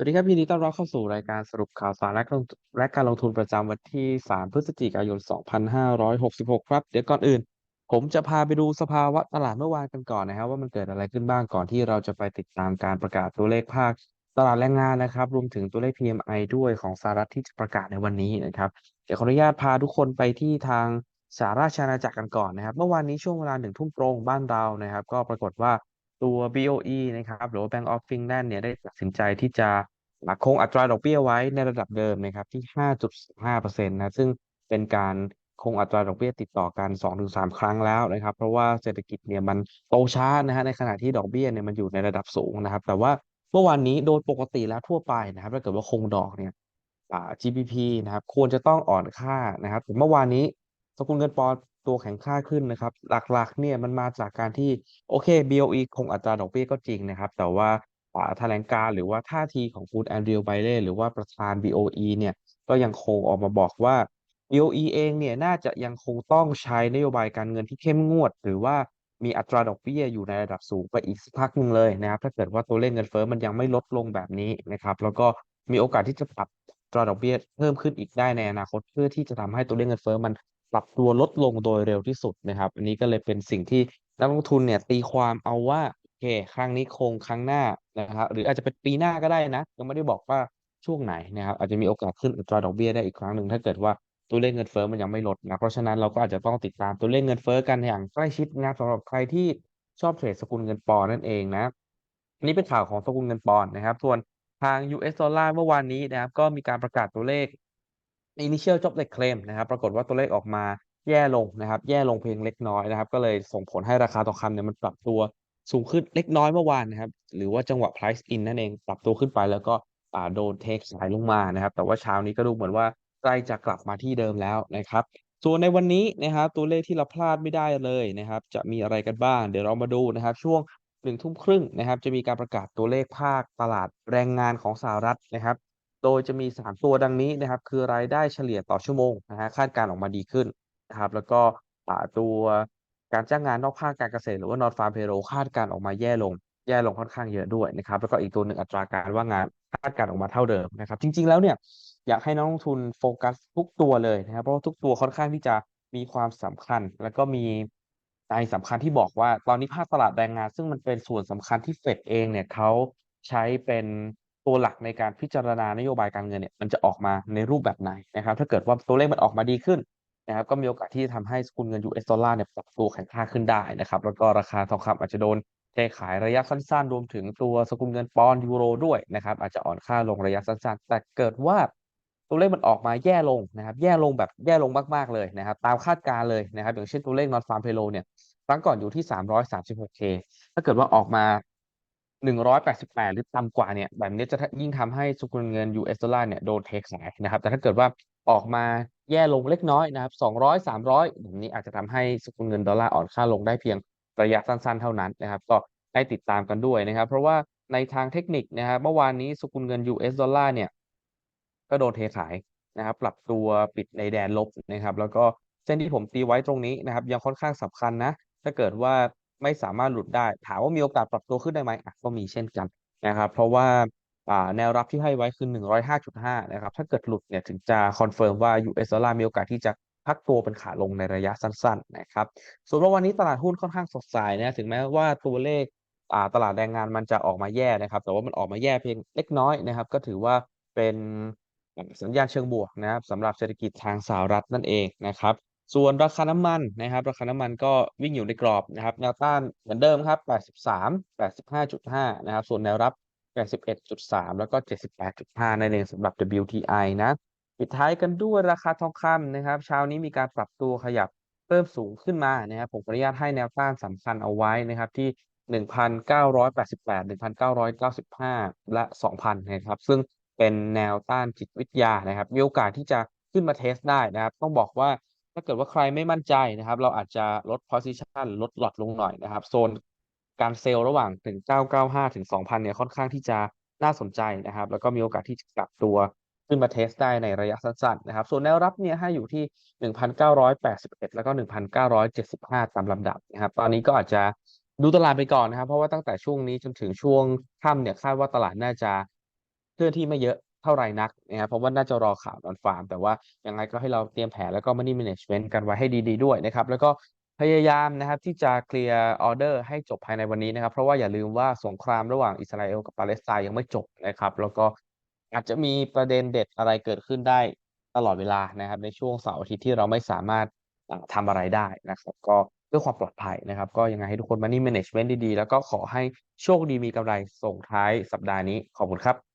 วัสดีครับยินดีต้อนรับเข้าสู่รายการสรุปข่าวสารและการลงและการลงทุนประจำวันที่ 3 พฤศจิกายน 2566 ครับ เดี๋ยวก่อนอื่น ผมจะพาไปดูสภาวะตลาดเมื่อวานกันก่อนนะครับ ว่ามันเกิดอะไรขึ้นบ้างก่อนที่เราจะไปติดตามการประกาศตัวเลขภาคตลาดแรงงานนะครับ รวมถึงตัวเลข PMI ด้วยของสหรัฐที่จะประกาศในวันนี้นะครับเดี๋ยวขออนุญาตพาทุกคนไปที่ทางสหราชอาณาจักรกันก่อนนะครับ เมื่อวานนี้ช่วงเวลาหนึ่งทุ่มตรงบ้านเรานะครับ ก็ปรากฏว่า ตัว BOE นะครับ หรือว่า Bank of England เนี่ยได้ตัดสินใจที่จะคงอัตราดอกเบี้ยไว้ในระดับเดิมนะครับที่ 5.5%นะซึ่งเป็นการคงอัตราดอกเบี้ยติดต่อกัน 2-3 ครั้งแล้วนะครับ เพราะว่าเศรษฐกิจเนี่ยมันโตช้านะฮะในขณะที่ดอกเบี้ยเนี่ยมันอยู่ในระดับสูงนะครับ แต่ว่าเมื่อวานนี้โดยปกติแล้วทั่วไปนะครับถ้าเกิดว่าคงดอกเนี่ย GDP นะครับควรจะต้องอ่อนค่านะครับแต่เมื่อวานนี้สกุลเงินปอน ตัวแข็งค่าขึ้นนะครับ หลักๆเนี่ยมันมาจากการที่โอเค BOE คงอัตราดอกเบี้ยก็จริงนะครับ แต่ว่าอ่าแถลงการหรือว่าท่าทีของคุณแอนดริวไบเล่หรือว่าประธาน BOE เนี่ยก็ยังคงออกมาบอกว่า BOE เองเนี่ยน่าจะยังคงต้องใช้นโยบายการเงินที่เข้มงวด หรือว่ามีอัตราดอกเบี้ยอยู่ในระดับสูงไปอีกสักพักหนึ่งเลยนะครับถ้าเกิดว่าตัวเลขเงินเฟ้อมันยังไม่ลดลงแบบนี้นะครับ แล้วก็มีโอกาสที่จะปรับตราดอกเบี้ยเพิ่มขึ้นอีกได้ในอนาคตเพื่อที่จะทำให้ตัวเลขเงินเฟ้อมัน ปรับตัวลดลงโดยเร็วที่สุดนะครับ อันนี้ก็เลยเป็นสิ่งที่นักลงทุนเนี่ยตีความเอาว่าโอเคครั้งนี้คงครั้งหน้านะครับ หรืออาจจะเป็นปีหน้าก็ได้นะยังไม่ได้บอกว่าช่วงไหนนะครับ อาจจะมีโอกาสขึ้นอัตราดอกเบี้ยได้อีกครั้งหนึ่งถ้าเกิดว่าตัวเลขเงินเฟ้อมันยังไม่ลดนะเพราะฉะนั้นเราก็อาจจะต้องติดตามตัวเลขเงินเฟ้อกันอย่างใกล้ชิดนะสำหรับใครที่ชอบเทรดสกุลเงินปอนนั่นเองนะนนี้เป็นข่าวของสกุลเงินปอนนะครับส่วนทาง US ดอลลาร์เมื่อวานนี้นะครับก็มีการประกาศตัวเลข initial job rate claim นะครับ ปรากฏว่าตัวเลขออกมาแย่ลงนะครับ แย่ลงเพียงเล็กน้อยนะครับ ก็เลยส่งผลให้ราคาทองคำเนี่ยมันปรับตัวสูงขึ้นเล็กน้อยเมื่อวานนะครับ หรือว่าจังหวะ price in นั่นเองปรับตัวขึ้นไปแล้วก็โดนเทคสายลงมานะครับ แต่ว่าเช้านี้ก็ดูเหมือนว่าใกล้จะกลับมาที่เดิมแล้วนะครับ ส่วนในวันนี้นะครับ ตัวเลขที่เราพลาดไม่ได้เลยนะครับ จะมีอะไรกันบ้าง เดี๋ยวเรามาดูนะครับ ช่วงหนึ่งทุ่มครึ่งนะครับ จะมีการประกาศตัวเลขภาคตลาดแรงงานของสหรัฐนะครับ โดยจะมี 3 ตัวดังนี้นะครับ คือรายได้เฉลี่ยต่อชั่วโมงนะฮะคาดการออกมาดีขึ้นนะครับ แล้วก็ตัวการจ้างงานนอกภาคการเกษตร หรือว่า non farm payroll คาดการออกมาแย่ลง แย่ลงค่อนข้างเยอะด้วยนะครับ แล้วก็อีกตัวหนึ่งอัตราการว่างงานคาดการออกมาเท่าเดิมนะครับ จริง ๆ แล้วเนี่ยอยากให้นักลงทุนโฟกัสทุกตัวเลยนะครับ เพราะทุกตัวค่อนข้างที่จะมีความสำคัญ แล้วก็มีใจสำคัญที่บอกว่าตอนนี้ภาคตลาดแรงงาน ซึ่งมันเป็นส่วนสำคัญที่เฟดเองเนี่ยเขาใช้เป็น ตัวหลักในการพิจารณานโยบายการเงินเนี่ยมันจะออกมาในรูปแบบไหนนะครับ ถ้าเกิดว่าตัวเลขมันออกมาดีขึ้นนะครับ ก็มีโอกาสที่จะทำให้สกุลเงิน US ดอลลาร์เนี่ยปรับตัวแข็งค่าขึ้นได้นะครับ แล้วก็ราคาทองคำอาจจะโดนเทขายระยะสั้นๆ รวมถึงตัวสกุลเงินปอนด์ยูโรด้วยนะครับ อาจจะอ่อนค่าลงระยะสั้นๆ แต่เกิดว่าตัวเลขมันออกมาแย่ลงนะครับ แย่ลงแบบแย่ลงมากๆเลยนะครับ ตามคาดการเลยนะครับ อย่างเช่นตัวเลข non farm payroll เนี่ยครั้งก่อนอยู่ที่ 336k ถ้าเกิดว่าออกมา 188 หรือต่ำกว่าเนี่ยแบบนี้จะยิ่งทำให้สกุลเงิน US ดอลลาร์เนี่ยโดนเทคสายนะครับแต่ถ้าเกิดว่าออกมาแย่ลงเล็กน้อยนะครับ200 300แบบนี้อาจจะทำให้สกุลเงินดอลลาร์อ่อนค่าลงได้เพียงระยะสั้นๆ เท่านั้นนะครับก็ให้ติดตามกันด้วยนะครับ เพราะว่าในทางเทคนิคนะครับเมื่อวานนี้สกุลเงิน US ดอลลาร์เนี่ยก็โดนเทขายนะครับ ปรับตัวปิดในแดนลบนะครับ แล้วก็เส้นที่ผมตีไว้ตรงนี้นะครับ ยังค่อนข้างสำคัญนะ ถ้าเกิดว่า ไม่สามารถหลุดได้ ถามว่ามีโอกาสปรับตัวขึ้นได้ไหมอะก็มีเช่นกันนะครับ เพราะว่าแนวรับที่ให้ไว้คือ 105.5 นะครับ ถ้าเกิดหลุดเนี่ยถึงจะคอนเฟิร์มว่า US ดอลลาร์มีโอกาสที่จะพักตัวเป็นขาลงในระยะสั้นๆนะครับ ส่วนวันนี้ตลาดหุ้นค่อนข้างสดใสนะถึงแม้ว่าตัวเลขตลาดแรงงานมันจะออกมาแย่นะครับ แต่ว่ามันออกมาแย่เพียงเล็กน้อยนะครับ ก็ถือว่าเป็นสัญญาณเชิงบวกนะครับสำหรับเศรษฐกิจทางสหรัฐนั่นเองนะครับ ส่วนราคาน้ำมันนะครับ ราคาน้ำมันก็วิ่งอยู่ในกรอบนะครับแนวต้านเหมือนเดิมครับ 83 85.5 นะครับ ส่วนแนวรับ 81.3 แล้วก็ 78.5นั่นเองสำหรับ WTI นะปิดท้ายกันด้วยราคาทองคำนะครับ เช้านี้มีการปรับตัวขยับเพิ่มสูงขึ้นมานะครับ ผมขออนุญาตให้แนวต้านสำคัญเอาไว้นะครับที่1,988 1,995 และ 2,000 นะครับ ซึ่งเป็นแนวต้านจิตวิทยานะครับ มีโอกาสที่จะขึ้นมาเทสได้นะครับ ต้องบอกว่าาเกิดว่าใครไม่มั่นใจนะครับ เราอาจจะลด position ลดหลอดลงหน่อยนะครับ โซนการเซลล์ระหว่าง 1995 ถึง 2,000 เนี่ยค่อนข้างที่จะน่าสนใจนะครับ แล้วก็มีโอกาสที่จะกลับตัวขึ้นมาเทสได้ในระยะสั้นๆนะครับ ส่วนแนวรับเนี่ยให้อยู่ที่ 1,981 แล้วก็ 1,975 ตามลำดับนะครับ ตอนนี้ก็อาจจะดูตลาดไปก่อนนะครับ เพราะว่าตั้งแต่ช่วงนี้จนถึงช่วงค่ำเนี่ยคาดว่าตลาดน่าจะเคลื่อนที่ไม่เยอะ เท่าไรนักนะครับเพราะว่าน่าจะรอข่าวนอนฟาร์ม แต่ว่ายังไงก็ให้เราเตรียมแผนแล้วก็ Money Management กันไว้ให้ดีๆด้วยนะครับ แล้วก็พยายามนะครับที่จะเคลียร์ออเดอร์ให้จบภายในวันนี้นะครับ เพราะว่าอย่าลืมว่าสงครามระหว่างอิสราเอลกับปาเลสไตน์ยังไม่จบนะครับ แล้วก็อาจจะมีประเด็นเด็ดอะไรเกิดขึ้นได้ตลอดเวลานะครับ ในช่วงเสาร์อาทิตย์ที่เราไม่สามารถอ่าทำอะไรได้นะครับ ก็เพื่อความปลอดภัยนะครับ ก็ยังไงให้ทุกคน Money Management ดีๆ แล้วก็ขอให้โชคดีมีกำไรส่งท้ายสัปดาห์นี้ขอบคุณครับ